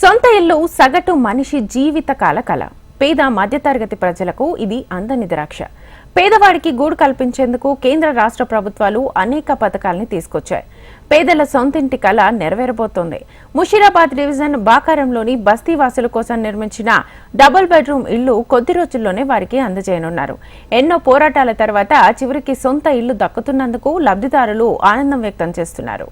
సొంత ఇల్లు సగటు మనిషి జీవితకాల కల పేద మధ్యతరగతి ప్రజలకు ఇది అందని ద్రాక్ష. పేదవాడికి గూడు కల్పించేందుకు కేంద్ర రాష్ట్ర ప్రభుత్వాలు అనేక పథకాల్ని తీసుకొచ్చాయి. పేదల సొంతింటి కళ నెరవేరబోతోంది. ముషీరాబాద్ డివిజన్ బాకారంలోని బస్తీవాసుల కోసం నిర్మించిన డబుల్ బెడ్రూమ్ ఇల్లు కొద్ది రోజుల్లోనే వారికి అందజేయనున్నారు. ఎన్నో పోరాటాల తర్వాత చివరికి సొంత ఇల్లు దక్కుతున్నందుకు లబ్ధిదారులు ఆనందం వ్యక్తం చేస్తున్నారు.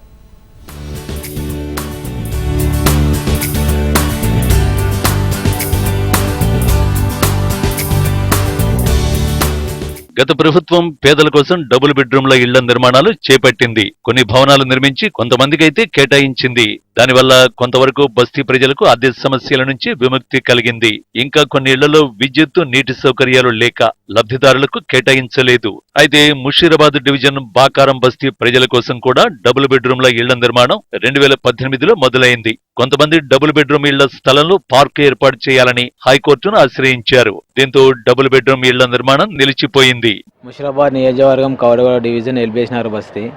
గత ప్రభుత్వం పేదల కోసం డబుల్ బెడ్రూమ్ల ఇళ్ళ నిర్మాణాలు చేపట్టింది. కొన్ని భవనాలు నిర్మించి కొంతమందికి అయితే కేటాయించింది. దానివల్ల కొంతవరకు బస్తీ ప్రజలకు అద్దె సమస్యల నుంచి విముక్తి కలిగింది. ఇంకా కొన్ని ఇళ్ళలో విద్యుత్ నీటి సౌకర్యాలు లేక లబ్ధిదారులకు కేటాయించలేదు. అయితే ముషీరాబాద్ డివిజన్ బాకారం బస్తీ ప్రజల కోసం కూడా డబుల్ బెడ్రూమ్ల ఇళ్ళ నిర్మాణం రెండు వేల పద్దెనిమిదిలో మొదలైంది. కొంతమంది డబుల్ బెడ్రూమ్ ఇళ్ళ స్థలంలో పార్క్ ఏర్పాటు చేయాలని హైకోర్టును ఆశ్రయించారు. దీంతో డబుల్ బెడ్రూమ్ ఇళ్ళ నిర్మాణం నిలిచిపోయింది. ముషిరాబాద్ నియోజకవర్గం కౌడగూడ డివిజన్ ఎల్బేసినారు బస్తీ.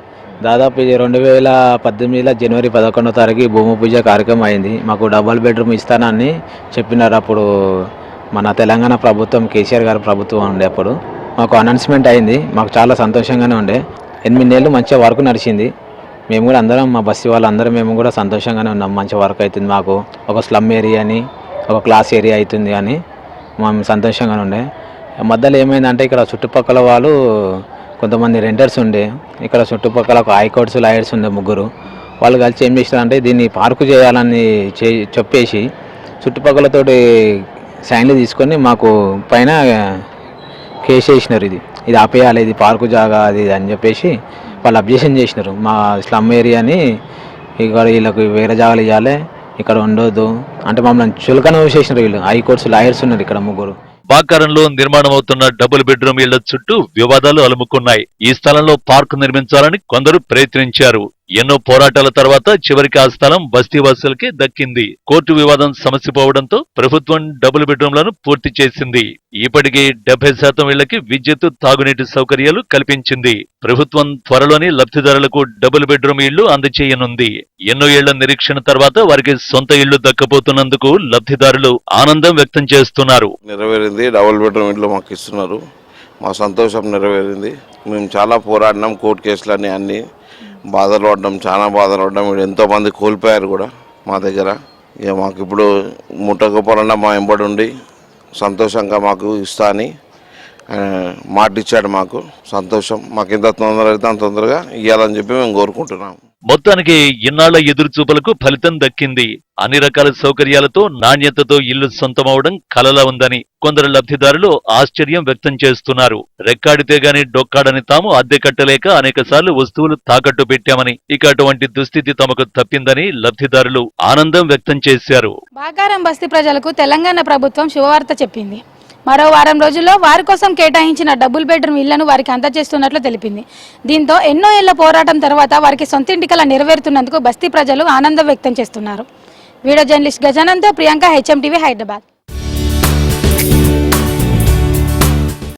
దాదాపు ఇది రెండు వేల పద్దెనిమిదిలో జనవరి పదకొండో తారీఖు భూమి పూజ కార్యక్రమం అయింది. మాకు డబల్ బెడ్రూమ్ ఇస్తానని చెప్పినారు అప్పుడు మన తెలంగాణ ప్రభుత్వం కేసీఆర్ గారి ప్రభుత్వం ఉండే అప్పుడు. మాకు అనౌన్స్మెంట్ అయింది. మాకు చాలా సంతోషంగానే ఉండే. ఎనిమిది నెలలు మంచిగా వర్క్ నడిచింది. మేము కూడా అందరం మా బస్సు వాళ్ళందరం మేము కూడా సంతోషంగానే ఉన్నాం. మంచి వర్క్ అవుతుంది మాకు. ఒక స్లమ్ ఏరియా అని ఒక క్లాస్ ఏరియా అవుతుంది అని మేము సంతోషంగానే ఉండే. మధ్యలో ఏమైందంటే ఇక్కడ చుట్టుపక్కల వాళ్ళు కొంతమంది రెంటర్స్ ఉండే. ఇక్కడ చుట్టుపక్కల ఒక హైకోర్ట్స్ లాయర్స్ ఉండే ముగ్గురు. వాళ్ళు కలిసి ఏం చేశారంటే దీన్ని పార్కు చేయాలని చే చెప్పేసి చుట్టుపక్కలతోటి సైన్లు తీసుకొని మాకు పైన కేసు వేసినారు ఇది. ఇది ఆపేయాలి ఇది పార్కు జాగా అది అని చెప్పేసి వాళ్ళు అబ్జెక్షన్ చేసినారు. మా స్లమ్ ఏరియాని ఇక్కడ వీళ్ళకి వేరే జాగాలు ఇవ్వాలి ఇక్కడ ఉండొద్దు. అంటే మమ్మల్ని చులకన చేసినారు వీళ్ళు. హైకోర్ట్స్ లాయర్స్ ఉన్నారు ఇక్కడ ముగ్గురు. బాకారంలో నిర్మాణం అవుతున్న డబుల్ బెడ్రూమ్ ఇళ్ళ చుట్టూ వివాదాలు అలుముకున్నాయి. ఈ స్థలంలో పార్క్ నిర్మించాలని కొందరు ప్రయత్నించారు. ఎన్నో పోరాటాల తర్వాత చివరికి ఆ స్థలం బస్తీవాసులకే దక్కింది. కోర్టు వివాదం సమస్య పోవడంతో ప్రభుత్వం డబుల్ బెడ్రూమ్లను పూర్తి చేసింది. ఇప్పటికీ డెబ్బై శాతం ఇళ్ళకి విద్యుత్ తాగునీటి సౌకర్యాలు కల్పించింది. ప్రభుత్వం త్వరలోనే లబ్ధిదారులకు డబుల్ బెడ్రూమ్ ఇళ్ళు అందచేయనుంది ఎన్నో ఏళ్ళ నిరీక్షణ తర్వాత వారికి సొంత ఇళ్ళు దక్కబోతున్నందుకు లబ్ధిదారులు ఆనందం వ్యక్తం చేస్తున్నారు. నెరవేరింది. డబుల్ బెడ్రూమ్ ఇళ్ళు మాకు ఇస్తున్నారు. మా సంతోషం నెరవేరింది. మేము చాలా పోరాడినాం. కోర్టు కేసులన్నీ అన్ని బాధలు పడడం చాలా బాధలు పడ్డాం ఇక్కడ ఎంతోమంది కోల్పోయారు కూడా మా దగ్గర. ఇక మాకు ఇప్పుడు ముట్టకపోవాలన్నా మా వెంబడి ఉండి సంతోషంగా మాకు ఇస్తా అని మాటిచ్చాడు మాట ఇచ్చాడు మాకు. సంతోషం మాకు ఎంత తొందర అయితే అంత తొందరగా ఇవ్వాలని చెప్పి మేము కోరుకుంటున్నాం. మొత్తానికి ఇన్నాళ్ళ ఎదురుచూపలకు ఫలితం దక్కింది. అన్ని రకాల సౌకర్యాలతో నాణ్యతతో ఇల్లు సొంతమవడం కలలా ఉందని కొందరు లబ్ధిదారులు ఆశ్చర్యం వ్యక్తం చేస్తున్నారు. రెక్కాడితే గాని డొక్కాడని తాము అద్దె కట్టలేక అనేకసార్లు వస్తువులు తాకట్టు పెట్టామని ఇక అటువంటి దుస్థితి తమకు తప్పిందని లబ్ధిదారులు ఆనందం వ్యక్తం చేశారు. బాగారం బస్తీ ప్రజలకు తెలంగాణ ప్రభుత్వం శుభవార్త చెప్పింది. మరో వారం రోజుల్లో వారి కోసం కేటాయించిన డబుల్ బెడ్రూమ్ ఇళ్ళను వారికి అందజేస్తున్నట్లు తెలిపింది. దీంతో ఎన్నో ఏళ్ళ పోరాటం తర్వాత వారికి సొంతింటికల నెరవేరుతున్నందుకు బస్తీ ప్రజలు ఆనందం వ్యక్తం చేస్తున్నారు. వీడియో జర్నలిస్ట్ గజానంతో ప్రియాంక హెచ్ఎం టీవీ హైదరాబాద్.